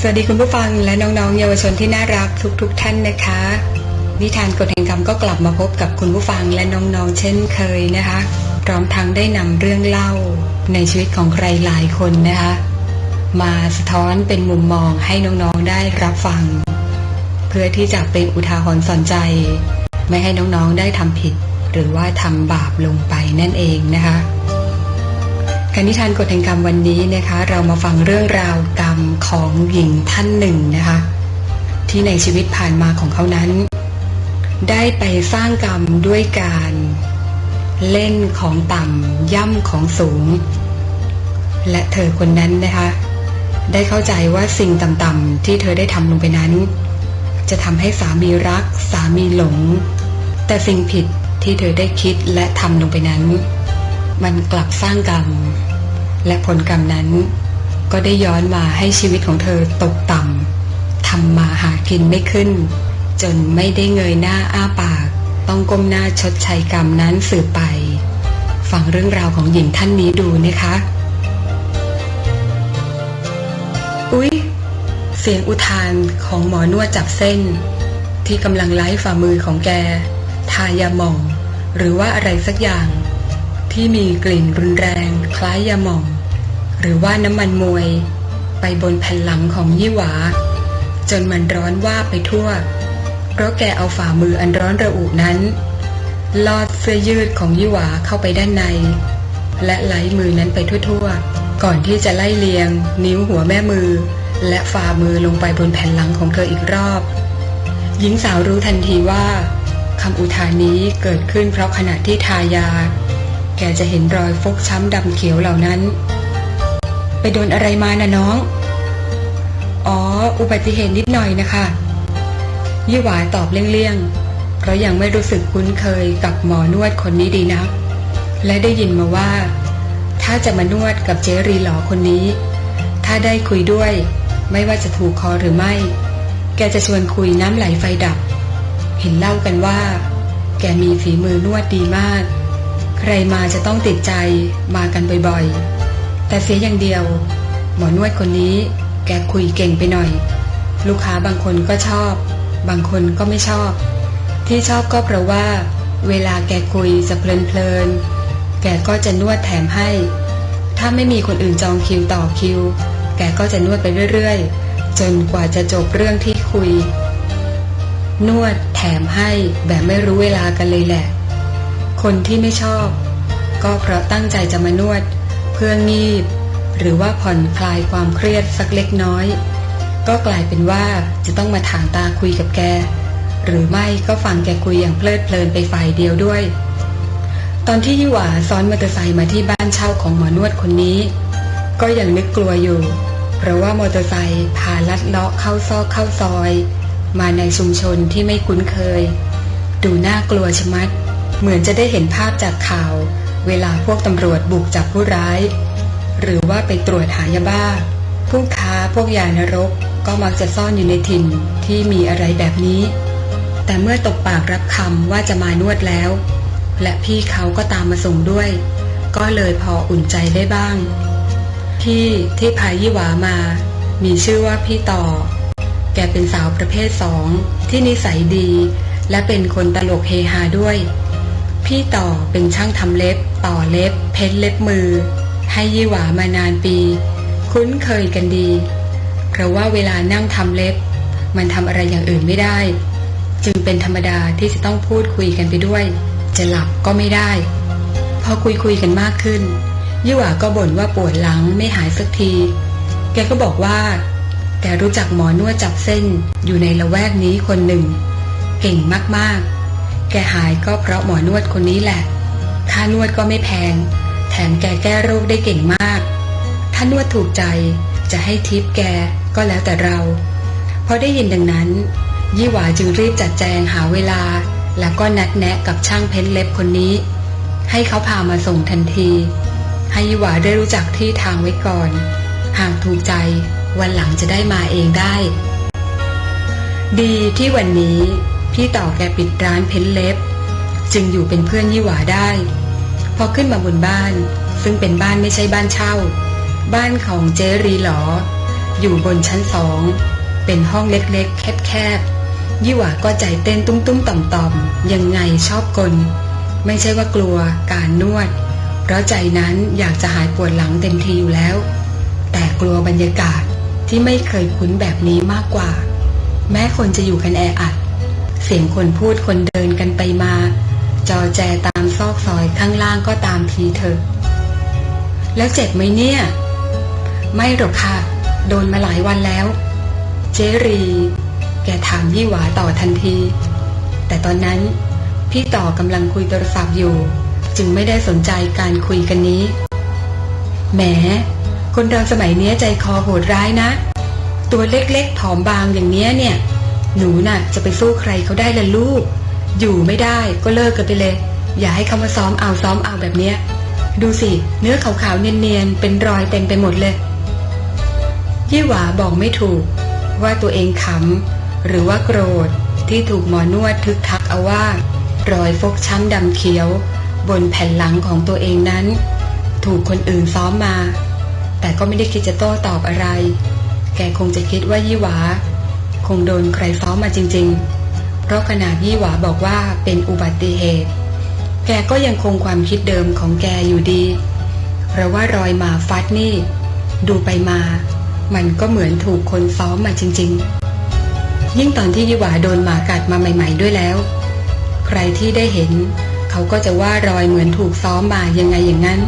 สวัสดีคุณผู้ฟังและน้องๆ เยาวชนที่น่ารักทุกๆทท่านนะคะ นิทานกฎแห่งกรรมก็กลับมาพบกับคุณผู้ฟังและน้องๆ เช่นเคยนะคะ พร้อมทั้งได้นำเรื่องเล่าในชีวิตของใครหลายคนนะคะมาสะท้อนเป็นมุมมองให้น้องๆได้รับฟัง เพื่อที่จะเป็นอุทาหรณ์สอนใจ ไม่ให้น้องๆได้ทำผิด หรือว่าทำบาปลงไปนั่นเองนะคะ การนิทานกฎแห่งกรรมวันนี้นะคะ เรามาฟังเรื่องราวกรรมของหญิงท่านหนึ่งนะคะ ที่ในชีวิตผ่านมาของเขานั้น ได้ไปสร้างกรรมด้วยการเล่นของต่ำย่ำของสูง และเธอคนนั้นนะคะ ได้เข้าใจว่าสิ่งต่ำๆที่เธอได้ทำลงไปนั้น จะทำให้สามีรัก สามีหลง แต่สิ่งผิดที่เธอได้คิดและทำลงไปนั้น มันกลับสร้างกรรม และผลกรรมนั้น ก็ได้ย้อนมาให้ชีวิตของเธอตกต่ำทำมาหากินไม่ขึ้น จนไม่ได้เงยหน้าอ้าปาก ต้องก้มหน้าชดใช้กรรมนั้นสืบไป ฟังเรื่องราวของหญิงท่านนี้ดูนะคะ อุ๊ย เสียงอุทานของหมอนวดจับเส้น ที่กำลังไล่ฝ่ามือของแก ทายาหม่อง หรือว่าอะไรสักอย่าง ที่มีกลิ่นรุนแรงคล้ายยาหม่อง หรือว่าน้ำมันมวย ไปบนแผ่นหลังของยี่หวา จนมันร้อนว่าไปทั่ว เพราะแกเอาฝ่ามืออันร้อนระอุนั้น ลอดเสื้อยืดของยี่หวาเข้าไปด้านใน และไล่มือนั้นไปทั่วๆ ก่อนที่จะไล่เลียง นิ้วหัวแม่มือ และฝ่ามือลงไปบนแผ่นหลังของเธออีกรอบ หญิงสาวรู้ทันทีว่าคำอุทานนี้เกิดขึ้นเพราะขณะที่ทายา กจะเห็นรอยฟกช้ำดำเขียวเหล่านั้น ไปโดนอะไรมานะน้อง อ๋อ อุบัติเหตุนิดหน่อยนะคะยี่หวาตอบเลี่ยงๆ เพราะยังไม่รู้สึกคุ้นเคยกับหมอนวดคนนี้ดีนักและได้ยินมาว่า ถ้าจะมานวดกับเจรีหลอคนนี้ ถ้าได้คุยด้วย ไม่ว่าจะถูกคอหรือไม่ แกจะชวนคุยน้ำไหลไฟดับ เห็นเล่ากันว่า แกมีฝีมือนวดดีมาก ใครมาจะต้องติดใจมากันบ่อยๆ แต่เสียอย่างเดียว หมอนวดคนนี้แกคุยเก่งไปหน่อย ลูกค้าบางคนก็ชอบ บางคนก็ไม่ชอบ ที่ชอบก็เพราะว่า เวลาแกคุยจะเพลินๆแกก็จะนวดแถมให้ ถ้าไม่มีคนอื่นจองคิวต่อคิว แกก็จะนวดไปเรื่อยๆ จนกว่าจะจบเรื่องที่คุย นวดแถมให้แบบไม่รู้เวลากันเลยแหละ คนที่ไม่ชอบ ก็เพราะตั้งใจจะมานวด เพื่องีบ หรือว่าผ่อนคลายความเครียดสักเล็กน้อย ก็กลายเป็นว่าจะต้องมาถางตาคุยกับแก หรือไม่ก็ฟังแกคุยอย่างเพลิดเพลินไปฝ่ายเดียวด้วย ตอนที่ยี่หวาซ้อนมอเตอร์ไซค์มาที่บ้านเช่าของหมอนวดคนนี้ ก็ยังนึกกลัวอยู่ เพราะว่ามอเตอร์ไซค์พาลัดเลาะเข้าซอกเข้าซอย มาในชุมชนที่ไม่คุ้นเคย ดูน่ากลัวชะมัด เหมือนจะได้เห็นภาพจากข่าว เวลาพวกตำรวจบุกจับผู้ร้าย หรือว่าไปตรวจหายาบ้า ผู้ค้าพวกยานรกก็มักจะซ่อนอยู่ในถิ่นที่มีอะไรแบบนี้ แต่เมื่อตกปากรับคำว่าจะมานวดแล้ว และพี่เขาก็ตามมาส่งด้วย ก็เลยพออุ่นใจได้บ้าง พี่ที่พายี่หวามา มีชื่อว่าพี่ต่อ แกเป็นสาวประเภทสองที่นิสัยดี และเป็นคนตลกเฮฮาด้วย พี่ต่อเป็นช่างทำเล็บ ต่อเล็บ เพ้นเล็บมือ ให้ยี่หวามานานปี คุ้นเคยกันดี เพราะว่าเวลานั่งทำเล็บ มันทำอะไรอย่างอื่นไม่ได้ จึงเป็นธรรมดาที่จะต้องพูดคุยกันไปด้วย จะหลับก็ไม่ได้ พอคุยคุยกันมากขึ้น ยี่หวาก็บ่นว่าปวดหลังไม่หายสักที แกก็บอกว่า แกรู้จักหมอนวดจับเส้นอยู่ในละแวกนี้คนหนึ่ง เก่งมากๆ แกหายก็เพราะหมอนวดคนนี้แหละ ค่านวดก็ไม่แพง แถมแกแก้โรคได้เก่งมาก ถ้านวดถูกใจจะให้ทิปแกก็แล้วแต่เรา พอได้ยินดังนั้น ยี่หวาจึงรีบจัดแจงหาเวลา แล้วก็นัดแนะกับช่างเพ้นเล็บคนนี้ ให้เขาพามาส่งทันที ให้ยี่หวาได้รู้จักที่ทางไว้ก่อน หากถูกใจวันหลังจะได้มาเองได้ ดีที่วันนี้ พี่ต่อแกปิดร้านเพ้นเล็บ จึงอยู่เป็นเพื่อนยี่หวาได้ พอขึ้นมาบนบ้าน ซึ่งเป็นบ้านไม่ใช่บ้านเช่า บ้านของเจรีหลอ อยู่บนชั้นสอง เป็นห้องเล็กๆ แคบๆ ยี่หวาก็ใจเต้นตุ้มๆต่อมๆ ยังไงชอบกล ไม่ใช่ว่ากลัวการนวด เพราะใจนั้นอยากจะหายปวดหลังเต็มทีอยู่แล้ว แต่กลัวบรรยากาศที่ไม่เคยคุ้นแบบนี้มากกว่า แม้คนจะอยู่กันแออัด เสียงคนพูดคนเดินกันไปมา จอแจตามซอกซอยข้างล่างก็ตามทีเถอแล้วเจ็บไหมเนี่ย ไม่หรอกค่ะ โดนมาหลายวันแล้ว เจรี แกถามยี่หวาต่อทันที แต่ตอนนั้น พี่ต่อกำลังคุยโทรศัพท์อยู่ จึงไม่ได้สนใจการคุยกันนี้ แหม คนเราสมัยนี้ใจคอโหดร้ายนะ ตัวเล็กๆผอมบางอย่างเนี้ยเนี่ย หนูน่ะ จะไปสู้ใครเขาได้ละลูก อยู่ไม่ได้ก็เลิกกันไปเลย อย่าให้เขามาซ้อมเอาซ้อมเอาแบบเนี้ย ดูสิ เนื้อขาวๆเนียนๆเป็นรอยเต็มไปหมดเลย ยี่หวาบอกไม่ถูก ว่าตัวเองขำหรือว่าโกรธที่ถูกหมอนวดทึกทักเอาว่า รอยฟกช้ำดำเขียว บนแผ่นหลังของตัวเองนั้น ถูกคนอื่นซ้อมมา แต่ก็ไม่ได้คิดจะโต้ตอบอะไร แกคงจะคิดว่ายี่หวา คงโดนใครซ้อมมาจริง ๆ เพราะขนาดยี่หวาบอกว่าเป็นอุบัติเหตุ แกก็ยังคงความคิดเดิมของแกอยู่ดี เพราะว่ารอยหมาฟัดนี่ ดูไปมา มันก็เหมือนถูกคนซ้อมมาจริง ๆ ยิ่งตอนที่ยี่หวาโดนหมากัดมาใหม่ ๆ ด้วยแล้ว ใครที่ได้เห็น เขาก็จะว่ารอยเหมือนถูกซ้อมมายังไงอย่างนั้น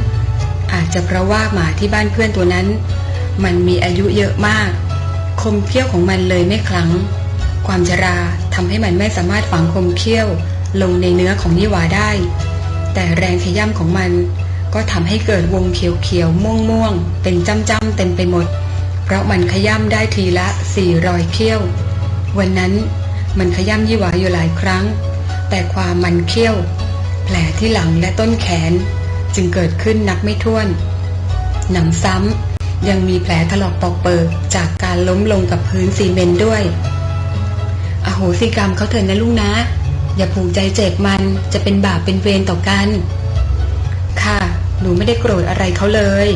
อาจจะเพราะว่าหมาที่บ้านเพื่อนตัวนั้น มันมีอายุเยอะมาก คมเขี้ยวของมันเลยไม่คลังความชราทำให้มันไม่สามารถฝังคมเขี้ยวลงในเนื้อของยี่หวาได้ แต่แรงขย่ำของมันก็ทำให้เกิดวงเขียวๆม่วงๆเป็นจ้ำๆเต็มไปหมด เพราะมันขย่ำได้ทีละสี่รอยเขี้ยว วันนั้นมันขย่ำยี่หวาอยู่หลายครั้ง แต่ความมันเขี้ยว แผลที่หลังและต้นแขนจึงเกิดขึ้นนับไม่ถ้วนหนำซ้ำ ยังมีแผลถลอกปอกเปิกจากการล้มลงกับพื้นซีเมนต์ด้วยอโหสิกรรมเขาเถิดนะลูกนะ อย่าผูกใจเจ็บมันจะเป็นบาปเป็นเวรต่อกัน ค่ะ หนูไม่ได้โกรธอะไรเขาเลย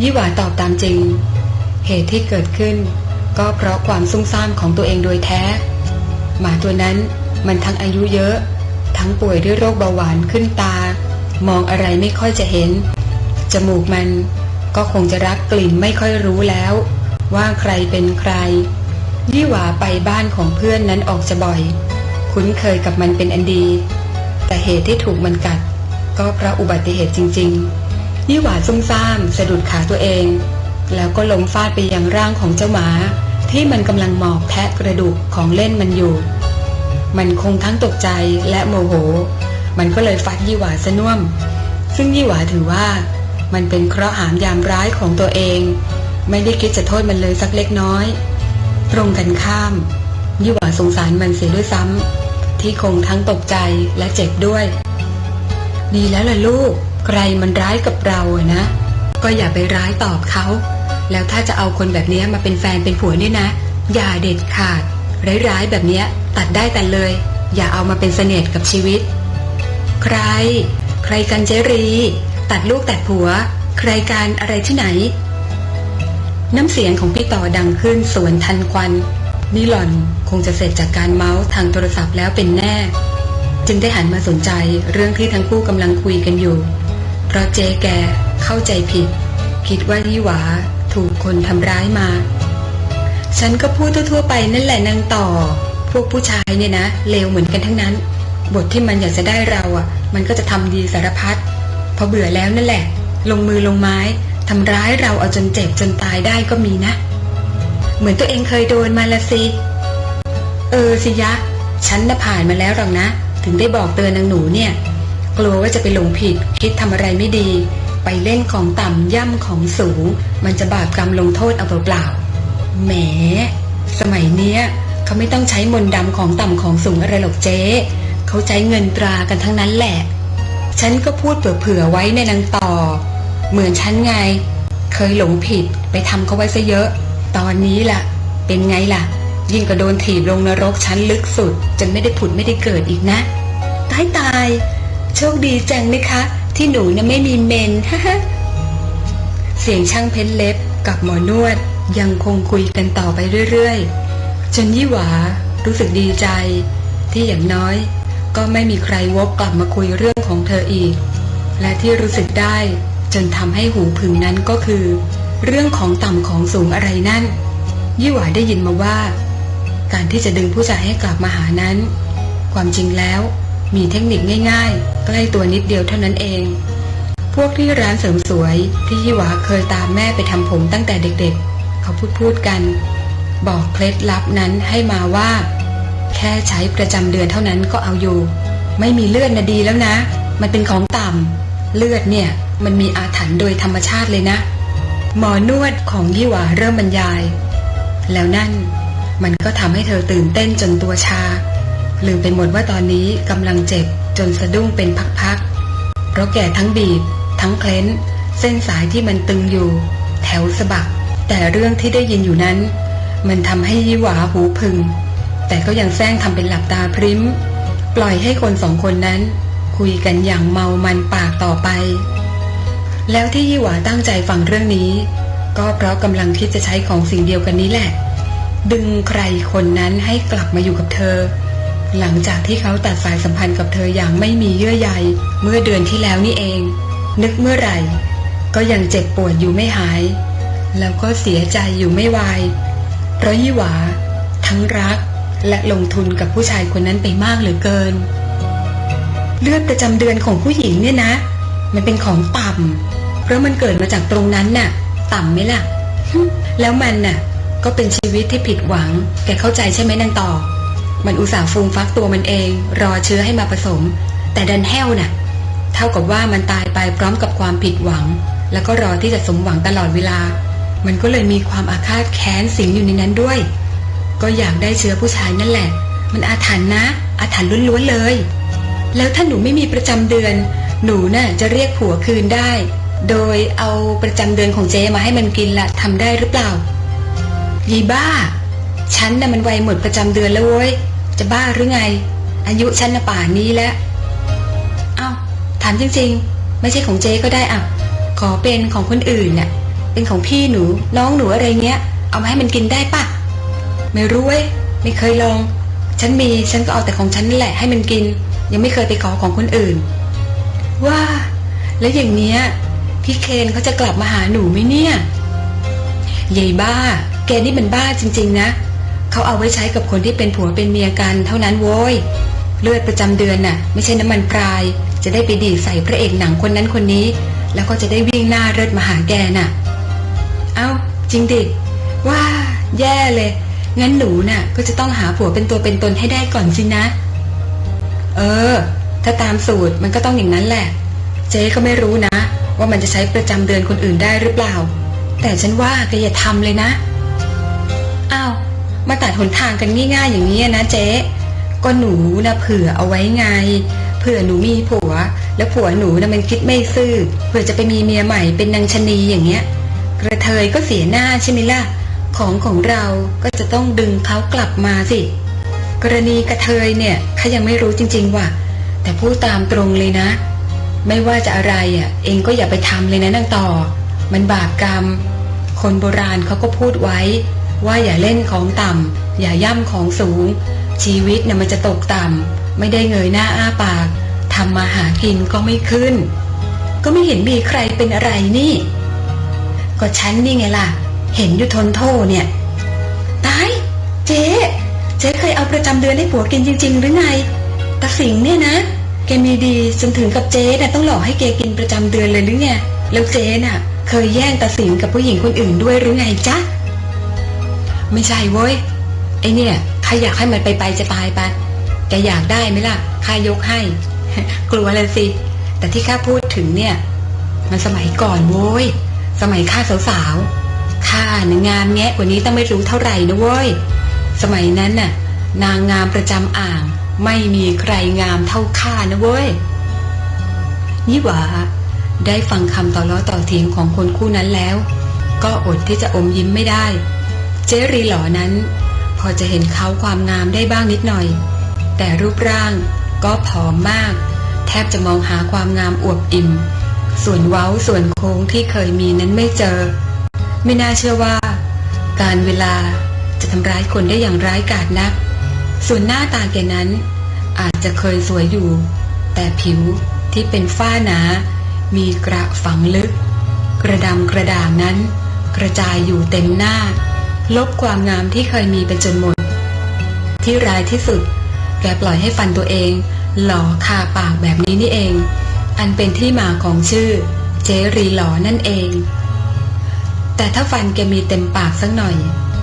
ยี่หวาตอบตามจริง เหตุที่เกิดขึ้น ก็เพราะความซุ่มซ่ามของตัวเองโดยแท้ หมาตัวนั้นมันทั้งอายุเยอะ ทั้งป่วยด้วยโรคเบาหวานขึ้นตา มองอะไรไม่ค่อยจะเห็น จมูกมัน ก็คงจะรักกลิ่นไม่ค่อยรู้แล้ว ว่าใครเป็นใคร ยี่หวาไปบ้านของเพื่อนนั้นออกจะบ่อย คุ้นเคยกับมันเป็นอันดี แต่เหตุที่ถูกมันกัด ก็เพราะอุบัติเหตุจริง ๆ ยี่หวาซุ่มซ่ามสะดุดขาตัวเอง แล้วก็ล้มฟาดไปยังร่างของเจ้าหมา ที่มันกำลังหมอบแทะกระดูกของเล่นมันอยู่ มันคงทั้งตกใจและโมโห มันก็เลยฟัดยี่หวาซะน่วม ซึ่งยี่หวาถือว่า มันเป็นเคราะห์หามยามร้ายของตัวเอง ไม่ได้คิดจะโทษมันเลยสักเล็กน้อย ตรงกันข้าม ยี่หวาสงสารมันเสียด้วยซ้ำที่คงทั้งตกใจและเจ็บด้วย ดีแล้วล่ะลูก ใครมันร้ายกับเราอะนะ ก็อย่าไปร้ายตอบเขา แล้วถ้าจะเอาคนแบบนี้มาเป็นแฟนเป็นผัวเนี่ยนะ อย่าเด็ดขาด ร้ายๆแบบนี้ตัดได้แต่เลย อย่าเอามาเป็นเสน่ห์กับชีวิต ใคร ใครกันเจรี ตัดลูกตัดผัว ใครการอะไรที่ไหน น้ำเสียงของพี่ต่อดังขึ้นสวนทันควันนี่หล่อนคงจะเสร็จจากการเมาส์ทางโทรศัพท์แล้วเป็นแน่ จึงได้หันมาสนใจเรื่องที่ทั้งคู่กำลังคุยกันอยู่ เพราะเจ๊แกเข้าใจผิด คิดว่ายี่หวาถูกคนทำร้ายมา ฉันก็พูดทั่วๆไปนั่นแหละนางต่อ พวกผู้ชายเนี่ยนะเลวเหมือนกันทั้งนั้น บทที่มันอยากจะได้เราอะ มันก็จะทำดีสารพัด อเบื่อแล้วนั่นแหละ ลงมือลงไม้ทำร้ายเราเอาจนเจ็บจนตายได้ก็มีนะ เหมือนตัวเองเคยโดนมาละสิ เออสิยะ ฉันน่ะผ่านมาแล้วหรอกนะ ถึงได้บอกเตือนนางหนูเนี่ย กลัวว่าจะไปหลงผิด คิดทำอะไรไม่ดี ไปเล่นของต่ำย่ำของสูง มันจะบาปกรรมลงโทษเอาเปล่าๆแหม สมัยเนี้ยเขาไม่ต้องใช้มนต์ดำของต่ำของสูงอะไรหรอกเจ๊ เขาใช้เงินตรากันทั้งนั้นแหละ ฉันก็พูดเผื่อๆไว้ในนางต่อ เหมือนฉันไง เคยหลงผิดไปทำเขาไว้ซะเยอะ ตอนนี้ล่ะ เป็นไงล่ะ ยิ่งก็โดนถีบลงนรกชั้นลึกสุด จนไม่ได้ผุดไม่ได้เกิดอีกนะ ตายตาย โชคดีจังนะคะ ที่หนูน่ะไม่มีเมนเสียงช่างเพ้นเล็บกับหมอนวดยังคงคุยกันต่อไปเรื่อยๆ จนยี่หวารู้สึกดีใจที่อย่างน้อย ก็ไม่มีใครวกกลับมาคุยเรื่องของเธออีก และที่รู้สึกได้จนทำให้หูผึ่งนั้นก็คือ เรื่องของต่ำของสูงอะไรนั่น ยี่หวาได้ยินมาว่า การที่จะดึงผู้ชายให้กลับมาหานั้น ความจริงแล้วมีเทคนิคง่ายๆ ใกล้ตัวนิดเดียวเท่านั้นเอง พวกที่ร้านเสริมสวยที่ยี่หวาเคยตามแม่ไปทำผมตั้งแต่เด็กๆ เขาพูดพูดกัน บอกเคล็ดลับนั้นให้มาว่า แค่ใช้ประจำเดือนเท่านั้นก็เอาอยู่ ไม่มีเลือดนะดีแล้วนะ มันเป็นของต่ำเลือดเนี่ยมันมีอาถรรพ์โดยธรรมชาติเลยนะ หมอนวดของยี่หวาเริ่มบรรยาย แล้วนั่นมันก็ทำให้เธอตื่นเต้นจนตัวชา ลืมไปหมดว่าตอนนี้กำลังเจ็บจนสะดุ้งเป็นพักๆเพราะแก่ทั้งบีบ ทั้งเคล้น เส้นสายที่มันตึงอยู่ แถวสะบัก แต่เรื่องที่ได้ยินอยู่นั้น มันทำให้ยี่หวาหูพึง แต่ก็ยังแซงทำเป็นหลับตาพริ้มปล่อยให้คนสองคนนั้น คุยกันอย่างเมามันปากต่อไป แล้วที่ยี่หวาตั้งใจฟังเรื่องนี้ ก็เพราะกำลังคิดจะใช้ของสิ่งเดียวกันนี้แหละ ดึงใครคนนั้นให้กลับมาอยู่กับเธอ หลังจากที่เขาตัดสายสัมพันธ์กับเธออย่างไม่มีเยื่อใยเมื่อเดือนที่แล้วนี่เอง นึกเมื่อไหร่ ก็ยังเจ็บปวดอยู่ไม่หาย แล้วก็เสียใจอยู่ไม่วายเพราะยี่หวา ทั้งรัก และลงทุนกับผู้ชายคนนั้นไปมากเหลือเกิน เลือดประจำเดือนของผู้หญิงเนี่ยนะ มันเป็นของต่ำเพราะมันเกิดมาจากตรงนั้นน่ะ ต่ำไหมล่ะ แล้วมันน่ะ ก็เป็นชีวิตที่ผิดหวัง แกเข้าใจใช่ไหมนางต่อ มันอุตส่าห์ฟูมฟักตัวมันเอง รอเชื้อให้มาผสม แต่ดันแห้วน่ะ เท่ากับว่ามันตายไปพร้อมกับความผิดหวัง แล้วก็รอที่จะสมหวังตลอดเวลา มันก็เลยมีความอาฆาตแค้นสิงอยู่ในนั้นด้วย ก็อยากได้เชื้อผู้ชายนั่นแหละ มันอาถรรพ์นะ อาถรรพ์ล้วนๆเลย แล้วถ้าหนูไม่มีประจำเดือน หนูน่ะจะเรียกผัวคืนได้ โดยเอาประจำเดือนของเจมาให้มันกินละทำได้หรือเปล่ายีบ้า ฉันน่ะมันวัยหมดประจำเดือนแล้วเว้ย จะบ้าหรือไง อายุฉันน่ะป่านนี้แล้ว เอ้า ถามจริงๆ ไม่ใช่ของเจก็ได้อะ ขอเป็นของคนอื่นน่ะ เป็นของพี่หนู น้องหนูอะไรเงี้ย เอามาให้มันกินได้ปะ ไม่รู้เว้ยไม่เคยลอง ฉันมีฉันก็เอาแต่ของฉันนี่แหละให้มันกิน ยังไม่เคยไปขอของคนอื่น ว่า แล้วอย่างเนี้ยพี่เคนเขาจะกลับมาหาหนูไหมเนี่ยยายบ้า แกนี่มันบ้าจริง ๆ นะเขาเอาไว้ใช้กับคนที่เป็นผัวเป็นเมียกันเท่านั้นโว้ยเลือดประจำเดือนน่ะ ไม่ใช่น้ำมันพราย จะได้ไปดีใส่พระเอกหนังคนนั้นคนนี้ แล้วก็จะได้วิ่งหน้าเลิศมาหาแกน่ะ เอ้า จริงดิว่า แย่เลย งั้นหนูน่ะ ก็จะต้องหาผัวเป็นตัวเป็นตนให้ได้ก่อนสินะ เออ ถ้าตามสูตรมันก็ต้องอย่างนั้นแหละ เจ๊ก็ไม่รู้นะ ว่ามันจะใช้ประจำเดือนคนอื่นได้หรือเปล่า แต่ฉันว่าแกอย่าทำเลยนะอ้าวมาตัดหนทางกันง่ายๆอย่างนี้นะเจ๊ก็หนูนะเผื่อเอาไว้ไง เผื่อหนูมีผัว แล้วผัวหนูนะมันคิดไม่ซื่อเผื่อจะไปมีเมียใหม่เป็นนางชะนีอย่างเงี้ย กระเทยก็เสียหน้าใช่ไหมล่ะ ของของเราก็จะต้องดึงเขากลับมาสิ กรณีกระเทยเนี่ยข้ายังไม่รู้จริง ๆ ว่ะ แต่พูดตามตรงเลยนะ ไม่ว่าจะอะไรอะ เองก็อย่าไปทำเลยนะนางต่อ มันบาปกรรม คนโบราณเขาก็พูดไว้ ว่าอย่าเล่นของต่ำอย่าย่ำของสูง ชีวิตเนี่ยมันจะตกต่ำไม่ได้เงยหน้าอ้าปากทำมาหากินก็ไม่ขึ้น ก็ไม่เห็นมีใครเป็นอะไรนี่ ก็ฉันนี่ไงล่ะ เห็นอยู่ทนโทษเนี่ย ตาย เจ๊ เจ๊เคยเอาประจำเดือนให้ผัวกินจริง ๆ หรือไงตาสิงเนี่ยนะ แกมีดีจนถึงกับเจ๊น่ะต้องหลอกให้แกกินประจำเดือนเลยหรือไง แล้วเจ๊น่ะ เคยแย่งตาสิงกับผู้หญิงคนอื่นด้วยหรือไงจ๊ะ ไม่ใช่เว้ย ไอเนี่ยใครอยากให้มันไปไปจะตายไปแกอยากได้ไหมล่ะข้ายกให้ กลัวเลยสิ แต่ที่ข้าพูดถึงเนี่ย มันสมัยก่อนโว้ย สมัยข้าสาวๆ ข้าน่ยงามแงะกว่านี้ต้องไม่รู้เท่าไหร่นะเว้ย สมัยนั้นน่ะ นางงามประจำอ่าง ไม่มีใครงามเท่าข้านะเว้ยยี่หวาได้ฟังคำต่อล้อต่อเถียงของคนคู่นั้นแล้ว ก็อดที่จะอมยิ้มไม่ได้ เจรีหลอนั้น พอจะเห็นเขาความงามได้บ้างนิดหน่อย แต่รูปร่างก็ผอมมาก แทบจะมองหาความงามอวบอิ่ม ส่วนเว้าส่วนโค้งที่เคยมีนั้นไม่เจอ ไม่น่าเชื่อว่า การเวลาจะทำร้ายคนได้อย่างร้ายกาจนัก ส่วนหน้าตาแกนั้น อาจจะเคยสวยอยู่ แต่ผิวที่เป็นฝ้าหนา มีกระฝังลึก กระดำกระด่างนั้น กระจายอยู่เต็มหน้า ลบความงามที่เคยมีไปจนหมด ที่ร้ายที่สุด แกปล่อยให้ฟันตัวเอง หล่อคาปากแบบนี้นี่เอง อันเป็นที่มาของชื่อ เจรีหล่อนั่นเอง แต่ถ้าฟันแกมีเต็มปากสักหน่อย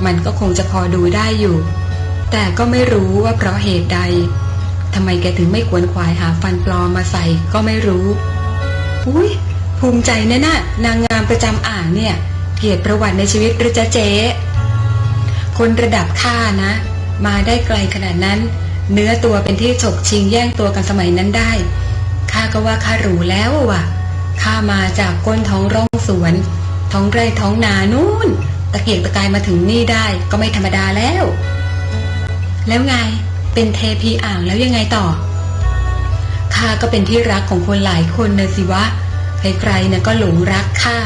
มันก็คงจะพอดูได้อยู่ แต่ก็ไม่รู้ว่าเพราะเหตุใดทำไมแกถึงไม่ขวนขวายหาฟันปลอมมาใส่ก็ไม่รู้ อุ้ยภูมิใจนะน่ะนางงามประจำอ่างเนี่ย เกียรติประวัติในชีวิตหรือจะเจ๊คนระดับข้านะ มาได้ไกลขนาดนั้น เนื้อตัวเป็นที่ฉกชิงแย่งตัวกันสมัยนั้นได้ข้าก็ว่าข้ารู้แล้วว่ะข้ามาจากก้นท้องร่องสวน ท้องไร่ท้องนานู่น ตะเกียกตะกายมาถึงนี่ได้ก็ไม่ธรรมดาแล้ว แล้วไงเป็นเทพีอ่างแล้วยังไงต่อข้าก็เป็นที่รักของคนหลายคนนะสิวะใครๆนะก็หลงรักข้า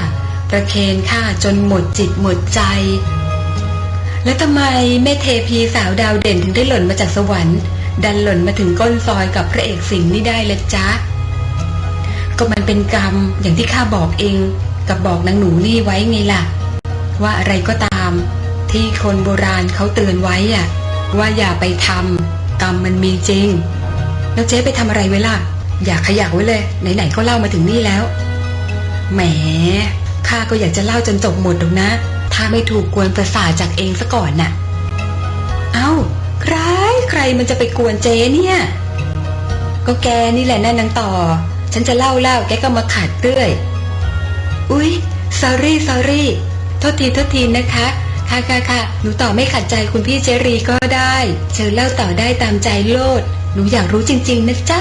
ประเคนข้าจนหมดจิตหมดใจ แล้วทำไมแม่เทพีสาวดาวเด่นถึงได้หล่นมาจากสวรรค์ ดันหล่นมาถึงก้นซอยกับพระเอกสิงห์นี่ได้ละจ๊ะก็มันเป็นกรรมอย่างที่ข้าบอกเอง กับบอกนางหนูนี่ไว้ไงล่ะ ว่าอะไรก็ตาม ที่คนโบราณเขาเตือนไว้อะว่าอย่าไปทำกรรมมันมีจริง แล้วเจ๊ไปทำอะไรไว้ล่ะ อย่าขยักไว้เลย ไหนๆก็เล่ามาถึงนี่แล้ว แหมข้าก็อยากจะเล่าจนจบหมดหรอกนะ ถ้าไม่ถูกกวนประสาจากเองซะก่อนน่ะ เอ้า ใครใครมันจะไปกวนเจ๊เนี่ย ก็แกนี่แหละนั่นนางต่อ ฉันจะเล่าเล่าแกก็มาขัดเรื่อย อุ๊ย sorry sorry โทษทีโทษทีนะคะ ค่ะค่ะค่ะหนูต่อไม่ขัดใจคุณพี่เจรีก็ได้ เชิญเล่าต่อได้ตามใจโลด หนูอยากรู้จริง ๆ นะจ๊ะ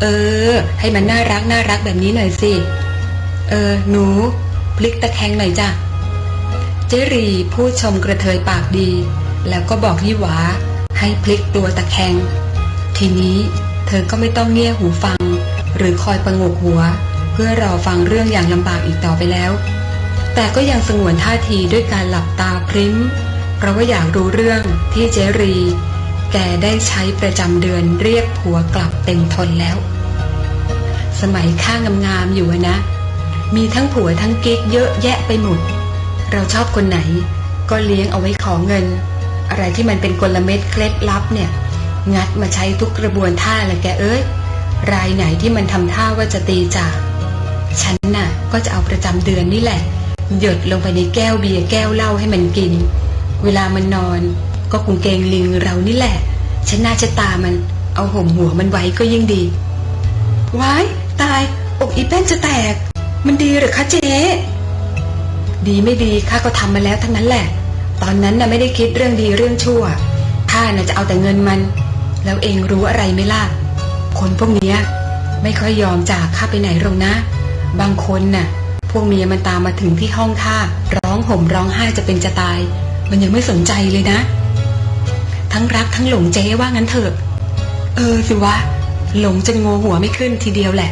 เออ ให้มันน่ารักน่ารักแบบนี้หน่อยสิ เออ หนู พลิกตะแคงหน่อยจ้ะ เจรีพูดชมกระเทยปากดี แล้วก็บอกยี่หวา ให้พลิกตัวตะแคง ทีนี้ เธอก็ไม่ต้องเงี่ยหูฟัง หรือคอยประงกหัว เพื่อรอฟังเรื่องอย่างลำบากอีกต่อไปแล้ว แต่ก็ยังสงวนท่าทีด้วยการหลับตาพริ้มเพราะว่าอยากรู้เรื่องที่เจรี แกได้ใช้ประจำเดือนเรียกผัวกลับเต็มทนแล้ว สมัยข้างงามๆอยู่นะ มีทั้งผัวทั้งกิ๊กเยอะแยะไปหมด เราชอบคนไหน ก็เลี้ยงเอาไว้ขอเงิน อะไรที่มันเป็นกลเม็ดเคล็ดลับเนี่ย งัดมาใช้ทุกกระบวนท่าละแกเอ้ยรายไหนที่มันทำท่าว่าจะตีจาก ฉันน่ะ ก็จะเอาประจำเดือนนี่แหละ หยดลงไปในแก้วเบียร์แก้วเหล้าให้มันกิน เวลามันนอน ก็คงเกงลิงเรานี่แหละ ฉันน่าจะตามัน เอาห่มหัวมันไว้ก็ยิ่งดี ว้ายตาย อกอีแป้นจะแตก มันดีหรือคะเจ๊ดีไม่ดีข้าก็ทำมาแล้วทั้งนั้นแหละ ตอนนั้นน่ะไม่ได้คิดเรื่องดีเรื่องชั่วข้าน่ะจะเอาแต่เงินมัน แล้วเองรู้อะไรไหมล่ะคนพวกเนี้ยไม่ค่อยยอมจากข้าไปไหนหรอกนะ บางคนน่ะ พวกเมียมันตามมาถึงที่ห้องข้าร้องห่มร้องไห้จะเป็นจะตาย มันยังไม่สนใจเลยนะ ทั้งรักทั้งหลงเจ๊ว่างั้นเถอะ เออสิวะ หลงจนงหัวไม่ขึ้นทีเดียวแหละ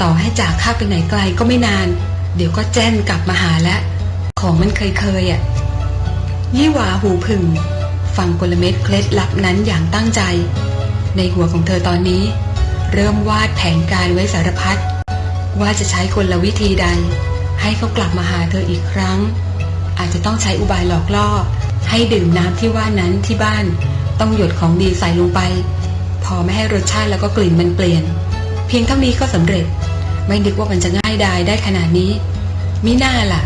ต่อให้จากข้าไปไหนไกลก็ไม่นาน เดี๋ยวก็แจ้นกลับมาหาแล้ว ของมันเคยเคยๆอะยี่หวาหูผึ่งฟังกลเม็ดเคล็ดลับนั้นอย่างตั้งใจ ในหัวของเธอตอนนี้ เริ่มวาดแผนการไว้สารพัด ว่าจะใช้กลวิธีใด ให้เขากลับมาหาเธออีกครั้ง อาจจะต้องใช้อุบายหลอกล่อ ให้ดื่มน้ำที่ว่านั้นที่บ้านต้องหยดของดีใส่ลงไป พอไม่ให้รสชาติแล้วก็กลิ่นมันเปลี่ยน เพียงเท่านี้ก็สำเร็จ ไม่นึกว่ามันจะง่ายดายได้ขนาดนี้มิน่าล่ะ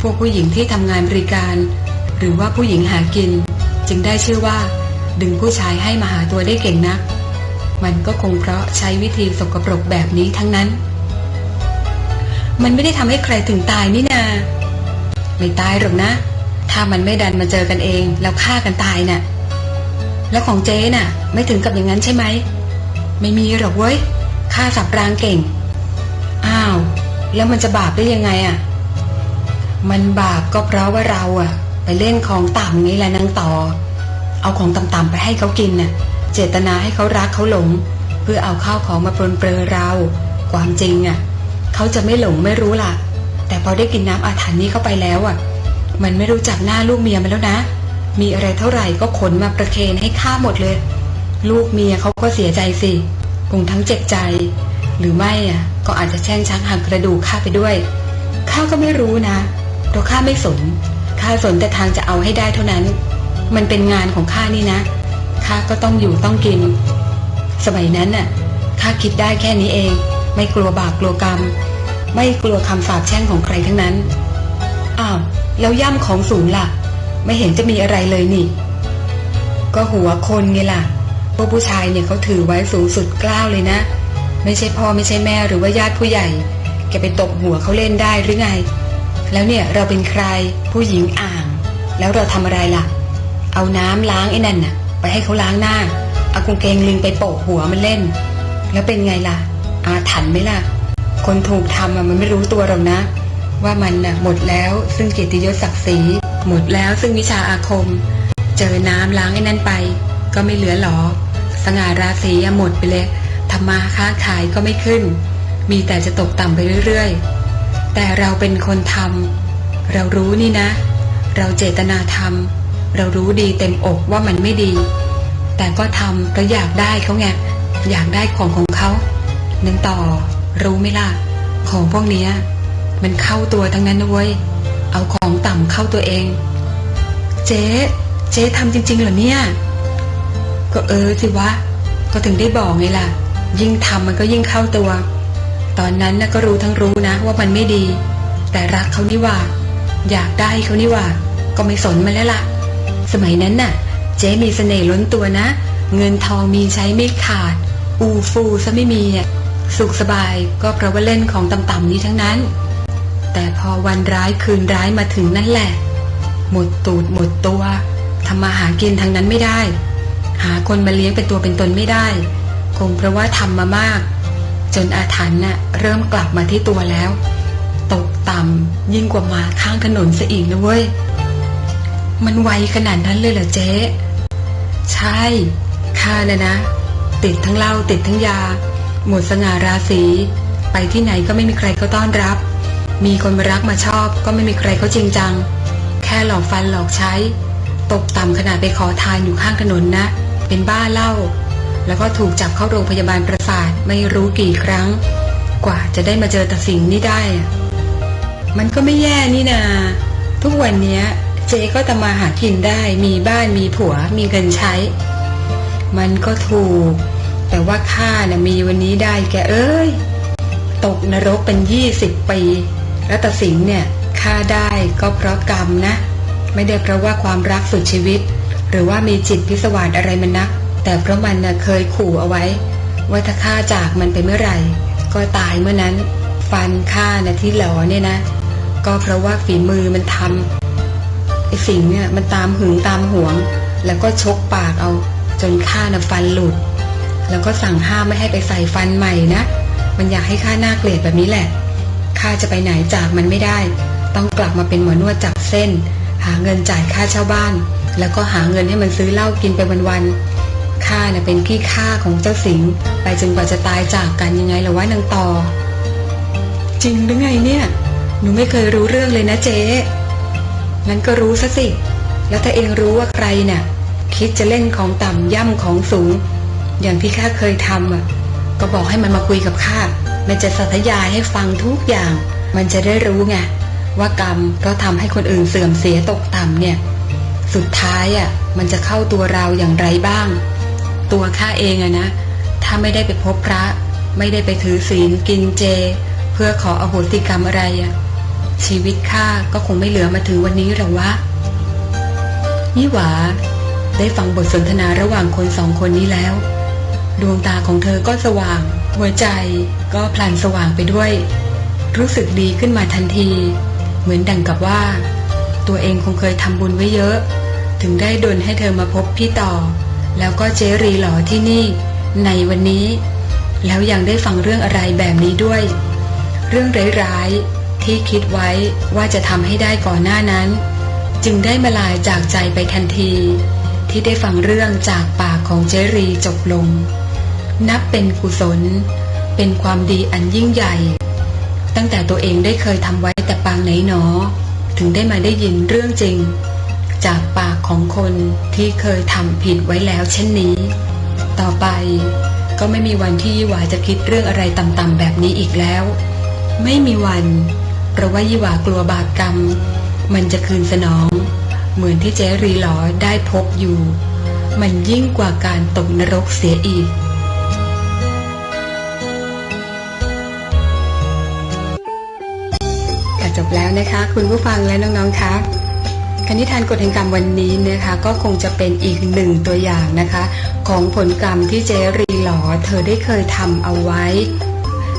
พวกผู้หญิงที่ทำงานบริการ หรือว่าผู้หญิงหากิน จึงได้ชื่อว่า ดึงผู้ชายให้มาหาตัวได้เก่งนัก มันก็คงเพราะใช้วิธีสกปรกแบบนี้ทั้งนั้น มันไม่ได้ทำให้ใครถึงตายนี่นา ไม่ตายหรอกนะ ถ้ามันไม่ดันมาเจอกันเอง แล้วฆ่ากันตายน่ะ แล้วของเจ๊น่ะ ไม่ถึงกับอย่างนั้นใช่ไหม ไม่มีหรอกเว้ยฆ่าสับรางเก่ง อ้าว แล้วมันจะบาปได้ยังไงอะ่ะ มันบาปก็เพราะว่าเราอะ่ะ ไปเล่นของต่ำไงแหละนางต่อ เอาของต่ำๆไปให้เขากินน่ะ เจตนาให้เขารักเขาหลง เพื่อเอาข้าวของมาปรนเปรอเรา ความจริงอะ เขาจะไม่หลงไม่รู้ล่ะ แต่พอได้กินน้ำอาถรรพ์นี้เข้าไปแล้วอะ มันไม่รู้จักหน้าลูกเมียมันแล้วนะ มีอะไรเท่าไหร่ก็ขนมาประเคนให้ข้าหมดเลย ลูกเมียเขาก็เสียใจสิคงทั้งเจ็บใจ หรือไม่อะก็อาจจะแช่งช้างหักกระดูกข้าไปด้วยข้าก็ไม่รู้นะเพราะข้าไม่สนข้าสนแต่ทางจะเอาให้ได้เท่านั้น มันเป็นงานของข้านี่นะข้าก็ต้องอยู่ต้องกิน สมัยนั้นน่ะข้าคิดได้แค่นี้เอง ไม่กลัวบาปกลัวกรรม ไม่กลัวคำสาปแช่งของใครทั้งนั้น อ้าว แล้วย่ำของสูงล่ะ ไม่เห็นจะมีอะไรเลยนี่ ก็หัวคนไงล่ะ พวกผู้ชายเนี่ยเขาถือไว้สูงสุดกล้าวเลยนะ ไม่ใช่พ่อไม่ใช่แม่หรือว่าญาติผู้ใหญ่ แกไปตบหัวเขาเล่นได้หรือไง แล้วเนี่ยเราเป็นใครผู้หญิงอ่าง แล้วเราทำอะไรล่ะ เอาน้ำล้างไอ้นั่นน่ะ ไปให้เขาล้างหน้า เอากางเกงลิงไปโปะหัวมันเล่น แล้วเป็นไงล่ะ อาถรรพ์ไหมล่ะ คนถูกทำมันไม่รู้ตัวหรอกนะ ว่ามันน่ะหมดแล้วซึ่งเกียรติยศศักดิ์ศรีหมดแล้วซึ่งวิชาอาคม เจอน้ำล้างไอ้นั่นไป ก็ไม่เหลือหรอ สง่าราศีหมดไปเลยทำมาค้าขายก็ไม่ขึ้น มีแต่จะตกต่ำไปเรื่อยๆ แต่เราเป็นคนทำเรารู้นี่นะ เราเจตนาทำเรารู้ดีเต็มอกว่ามันไม่ดี แต่ก็ทำเพราะอยากได้เขาไงอยากได้ของของ เขานึงต่อ รู้ไหมล่ะ ของพวกเนี้ย มันเข้าตัวทั้งนั้นนะเว้ย เอาของต่ำเข้าตัวเอง เจ๊ เจ๊ทำจริง ๆ เหรอเนี่ย ก็เออสิวะ ก็ถึงได้บอกไงล่ะ ยิ่งทำมันก็ยิ่งเข้าตัว ตอนนั้นนะก็รู้ทั้งรู้นะ ว่ามันไม่ดี แต่รักเขานี่ว่า อยากได้เขานี่ว่า ก็ไม่สนมันแล้วล่ะ สมัยนั้นน่ะ เจ๊มีเสน่ห์ล้นตัวนะ เงินทองมีใช้ไม่ขาด อูฟูซะไม่มีอะ สุขสบายก็เพราะว่าเล่นของต่ำๆนี้ทั้งนั้น แต่พอวันร้ายคืนร้ายมาถึงนั่นแหละ หมดตูดหมดตัวทำมาหากินทางนั้นไม่ได้ หาคนมาเลี้ยงเป็นตัวเป็นตนไม่ได้ คงเพราะว่าทำมามาก จนอาถรรพ์น่ะเริ่มกลับมาที่ตัวแล้ว ตกต่ำยิ่งกว่ามาข้างถนนซะอีกนะเว้ย มันไวขนาดนั้นเลยเหรอเจ๊ ใช่ข้านะนะ ติดทั้งเหล้าติดทั้งยา หมดสง่าราศีไปที่ไหนก็ไม่มีใครเขาต้อนรับ มีคนมารักมาชอบก็ไม่มีใครเขาจริงจัง แค่หลอกฟันหลอกใช้ ตกต่ำขนาดไปขอทานอยู่ข้างถนนนะ เป็นบ้าเล้าแล้วก็ถูกจับเข้าโรงพยาบาลประสาทไม่รู้กี่ครั้ง กว่าจะได้มาเจอตาสิงนี่ได้ มันก็ไม่แย่นี่นา ทุกวันนี้เจ๊ก็ทำมาหากินได้ มีบ้านมีผัว มีเงินใช้ มันก็ถูก แต่ว่าข้านะ่ะมีวันนี้ได้แกเอ้ย ตกนรกเป็นยี่สิบปีแล้วตสิงห์เนี่ยข้าได้ก็เพราะกรรมนะ ไม่ได้เพราะว่าความรักสุดชีวิต หรือว่ามีจิตพิสวาสอะไรมันนัก แต่เพราะมันน่ะเคยขู่เอาไว้ ว่าถ้าข้าจากมันไปเมื่อไหร่ ก็ตายเมื่อนั้น ฟันข้านะที่หลอเนี่ยนะ ก็เพราะว่าฝีมือมันทำไอ้สิงห์เนี่ยมันตามหึงตามหวง แล้วก็ชกปากเอาจนข้าน่ะฟันหลุด แล้วก็สั่งห้ามไม่ให้ไปใส่ฟันใหม่นะ มันอยากให้ข้าหน้าเกลียดแบบนี้แหละ ข้าจะไปไหนจากมันไม่ได้ ต้องกลับมาเป็นหมอนวดจับเส้น หาเงินจ่ายค่าเช่าบ้าน แล้วก็หาเงินให้มันซื้อเหล้ากินไปวันๆ ข้าเน่ะเป็นขี้ข้าของเจ้าสิงห์ไปจนกว่าจะตายจากกันยังไงล่ะวะนางต่อ จริงหรือไงเนี่ย หนูไม่เคยรู้เรื่องเลยนะเจ๊งั้นก็รู้ซะสิ แล้วถ้าเองรู้ว่าใครเนี่ยคิดจะเล่นของต่ำย่ำของสูง อย่างที่ข้าเคยทำอะก็บอกให้มันมาคุยกับข้ามันจะสัทยายให้ฟังทุกอย่าง มันจะได้รู้ไงว่ากรรมเพราะทำให้คนอื่นเสื่อมเสียตกต่ำเนี่ย สุดท้ายอะมันจะเข้าตัวเราอย่างไรบ้าง ตัวข้าเองอะนะ ถ้าไม่ได้ไปพบพระ ไม่ได้ไปถือศีลกินเจ เพื่อขออโหสิกรรมอะไรอะชีวิตข้าก็คงไม่เหลือมาถึงวันนี้หรอกวะนี่หวาได้ฟังบทสนทนาระหว่างคนสองคนนี้แล้ว ดวงตาของเธอก็สว่าง หัวใจก็พลันสว่างไปด้วย รู้สึกดีขึ้นมาทันที เหมือนดังกับว่า ตัวเองคงเคยทำบุญไว้เยอะ ถึงได้ดลให้เธอมาพบพี่ต่อ แล้วก็เจรีหลอที่นี่ ในวันนี้ แล้วยังได้ฟังเรื่องอะไรแบบนี้ด้วย เรื่องร้ายๆที่คิดไว้ว่าจะทำให้ได้ก่อนหน้านั้น จึงได้มาลายจากใจไปทันที ที่ได้ฟังเรื่องจากปากของเจรีจบลง นับเป็นกุศล เป็นความดีอันยิ่งใหญ่ ตั้งแต่ตัวเองได้เคยทำไว้แต่ปางไหนหนอ ถึงได้มาได้ยินเรื่องจริง จากปากของคนที่เคยทำผิดไว้แล้วเช่นนี้ ต่อไปก็ไม่มีวันที่ยี่หวาจะคิดเรื่องอะไรต่ำๆแบบนี้อีกแล้ว ไม่มีวัน เพราะว่ายี่หวากลัวบาปกรรม มันจะคืนสนอง เหมือนที่เจรีหลอได้พบอยู่ มันยิ่งกว่าการตกนรกเสียอีก บแล้วนะคะ คุณผู้ฟังและน้องๆคะคณิธานกฎแห่งกรรมวันนี้นะคะก็คงจะเป็นอีกหนึ่งตัวอย่างนะคะ ของผลกรรมที่เจรีหลอเธอได้เคยทำเอาไว้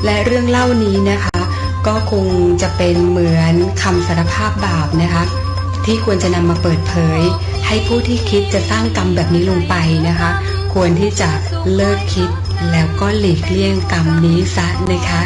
และเรื่องเล่านี้นะคะ ก็คงจะเป็นเหมือนคำสารภาพบาปนะคะ ที่ควรจะนำมาเปิดเผย ให้ผู้ที่คิดจะสร้างกรรมแบบนี้ลงไปนะคะ ควรที่จะเลิกคิดแล้วก็หลีกเลี่ยงกรรมนี้ซะนะคะ